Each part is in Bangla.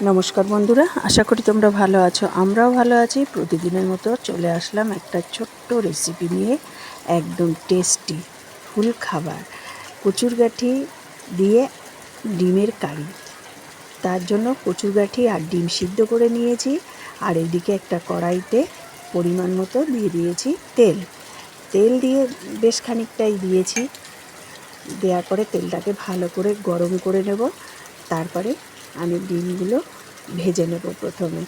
নমস্কার বন্ধুরা, আশা করি তোমরা ভালো আছো। আমরাও ভালো আছি। প্রতিদিনের মতো চলে আসলাম একটা ছোট্ট রেসিপি নিয়ে একদম টেস্টি ফুল খাবার। কচুর গাঠি দিয়ে ডিমের কারি। তার জন্য কচুর গাঠি আর ডিম সিদ্ধ করে নিয়েছি। আর এদিকে একটা কড়াইতে পরিমাণ মতো দিয়ে দিয়েছি তেল। তেল দিয়ে বেশ খানিকটাই দিয়েছি। দেওয়ার পরে তেলটাকে ভালো করে গরম করে নেব। তারপরে আমি ডিমগুলো ভেজে নেব প্রথমে।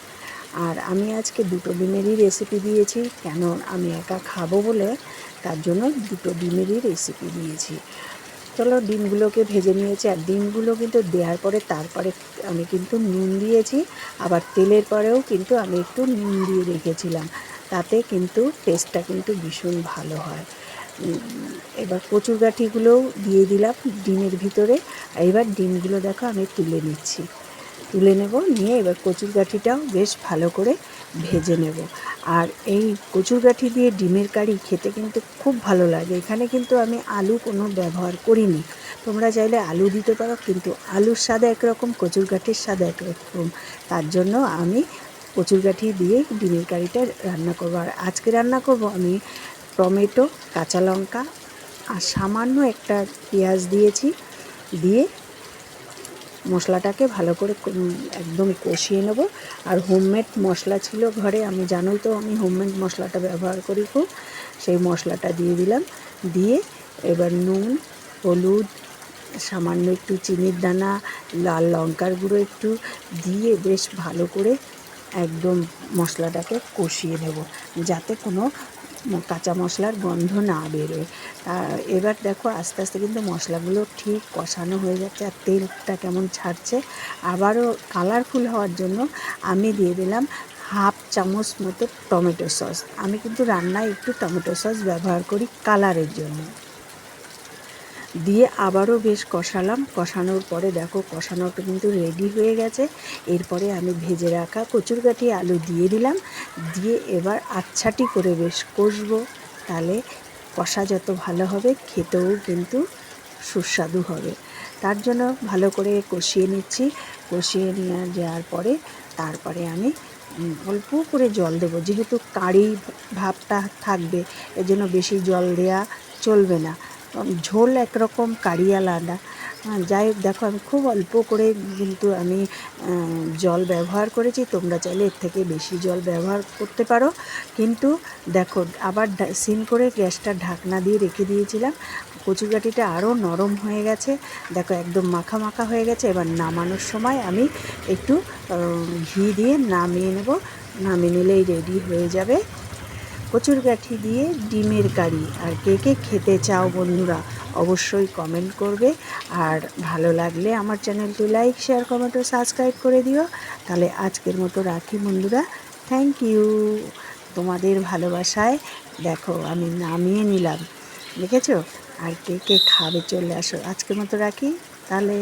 আর আমি আজকে দুটো ডিমেরই রেসিপি দিয়েছি, কেন আমি একা খাব বলে তার জন্য দুটো ডিমেরই রেসিপি দিয়েছি। চলো ডিমগুলোকে ভেজে নিয়েছি, আর ডিমগুলো কিন্তু দেওয়ার পরে তারপরে আমি কিন্তু নুন দিয়েছি, আবার তেলের পরেও কিন্তু আমি একটু নুন দিয়ে রেখেছিলাম, তাতে কিন্তু টেস্টটা কিন্তু ভীষণ ভালো হয়। এবার কচুর গাঠিগুলোও দিয়ে দিলাম ডিমের ভিতরে। এবার ডিমগুলো দেখো আমি তুলে নিচ্ছি। তুলে নেব, নিয়ে এবার কচুর গাঠিটাও বেশ ভালো করে ভেজে নেব। আর এই কচুর গাঠি দিয়ে ডিমের কারি খেতে কিন্তু খুব ভালো লাগে। এখানে কিন্তু আমি আলু কোনো ব্যবহার করিনি। তোমরা চাইলে আলু দিতে পারো, কিন্তু আলুর স্বাদ একরকম, কচুর গাঠির স্বাদ একরকম। তার জন্য আমি কচুর গাঠি দিয়ে ডিমের কারিটা রান্না করব। আর আজকে রান্না করব আমি টমেটো, কাঁচা লঙ্কা আর সামান্য একটা পেঁয়াজ দিয়েছি, দিয়ে মশলাটাকে ভালো করে একদম কষিয়ে নেব। আর হোমমেড মশলা ছিল ঘরে, আমি জানোই তো, আমি হোমমেড মশলাটা ব্যবহার করি খুব। সেই মশলাটা দিয়ে দিলাম। দিয়ে এবার নুন, হলুদ, সামান্য একটু চিনির দানা, লাল লঙ্কার গুঁড়ো একটু দিয়ে বেশ ভালো করে একদম মশলাটাকে কষিয়ে নেব। যাতে কোনো কাঁচা মশলার গন্ধ না বেরোয়। এবার দেখো আস্তে আস্তে কিন্তু মশলাগুলো ঠিক কষানো হয়ে যাচ্ছে আর তেলটা কেমন ছাড়ছে। আবারও কালারফুল হওয়ার জন্য আমি দিয়ে দিলাম হাফ চামচ মতো টমেটো সস। আমি কিন্তু রান্নায় একটু টমেটো সস ব্যবহার করি কালারের জন্য। দিয়ে আবারও বেশ কষালাম। কষানোর পরে দেখো, কষানোটা কিন্তু রেডি হয়ে গেছে। এরপরে আমি ভেজে রাখা কচুরগাঠি আলু দিয়ে দিলাম। দিয়ে এবার আচ্ছাটি করে বেশ কষবো। তাহলে কষা যত ভালো হবে, খেতেও কিন্তু সুস্বাদু হবে। তার জন্য ভালো করে কষিয়ে নিচ্ছি। কষিয়ে নিয়ে যাওয়ার পরে তারপরে আমি অল্প করে জল দেবো। যেহেতু কারি ভাবটা থাকবে, এজন্য বেশি জল দেওয়া চলবে না। ঝোল একরকম, কারি আলাদা। যাই দেখো, আমি খুব অল্প করে কিন্তু আমি জল ব্যবহার করেছি। তোমরা চাইলে এর থেকে বেশি জল ব্যবহার করতে পারো। কিন্তু দেখো, আবার সিম করে গ্যাসটা ঢাকনা দিয়ে রেখে দিয়েছিলাম। কচুকাঠিটা আরও নরম হয়ে গেছে। দেখো, একদম মাখা মাখা হয়ে গেছে। এবার নামানোর সময় আমি একটু ঘি দিয়ে নামিয়ে নেব। নামিয়ে নিলেই রেডি হয়ে যাবে। কচুর গাঠি দিয়ে ডিমের কারি। আর কে কে খেতে চাও বন্ধুরা, অবশ্যই কমেন্ট করবে। আর ভালো লাগলে আমার চ্যানেলটি লাইক শেয়ার কমেন্ট ও সাবস্ক্রাইব করে দিও। তাহলে আজকের মতো রাখি বন্ধুরা। থ্যাংক ইউ তোমাদের ভালোবাসায় দেখো, আমি নামিয়ে নিলাম। দেখেছ? আর কে কে খাবে চলে আসো। আজকের মতো রাখি। তাহলে